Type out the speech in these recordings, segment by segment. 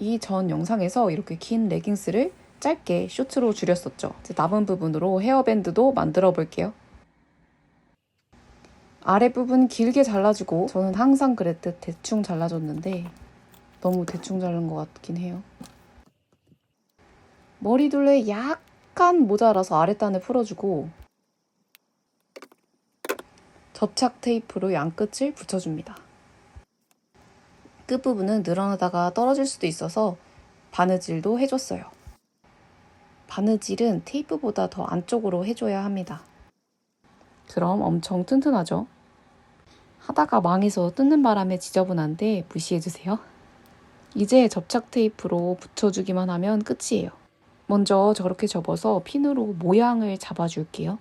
이 전 영상에서 이렇게 긴 레깅스를 짧게 쇼트로 줄였었죠. 이제 남은 부분으로 헤어밴드도 만들어 볼게요. 아랫부분 길게 잘라주고 저는 항상 그랬듯 대충 잘라줬는데 너무 대충 자른 것 같긴 해요. 머리둘레 약간 모자라서 아랫단을 풀어주고 접착 테이프로 양끝을 붙여줍니다. 끝부분은 늘어나다가 떨어질 수도 있어서 바느질도 해줬어요. 바느질은 테이프보다 더 안쪽으로 해줘야 합니다. 그럼 엄청 튼튼하죠? 하다가 망해서 뜯는 바람에 지저분한데 무시해주세요. 이제 접착 테이프로 붙여주기만 하면 끝이에요. 먼저 저렇게 접어서 핀으로 모양을 잡아줄게요.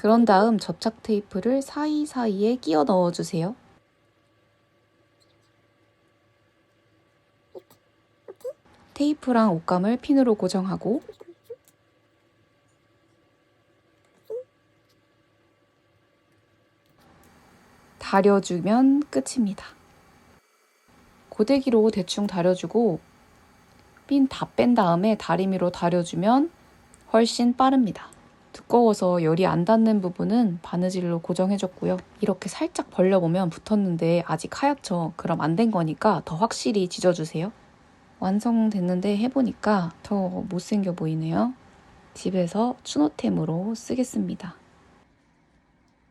그런 다음 접착 테이프를 사이사이에 끼워 넣어주세요. 테이프랑 옷감을 핀으로 고정하고 다려주면 끝입니다. 고데기로 대충 다려주고 핀 다 뺀 다음에 다리미로 다려주면 훨씬 빠릅니다. 두꺼워서 열이 안 닿는 부분은 바느질로 고정해줬고요. 이렇게 살짝 벌려보면 붙었는데 아직 하얗죠? 그럼 안 된 거니까 더 확실히 지져주세요. 완성됐는데 해보니까 더 못생겨 보이네요. 집에서 추노템으로 쓰겠습니다.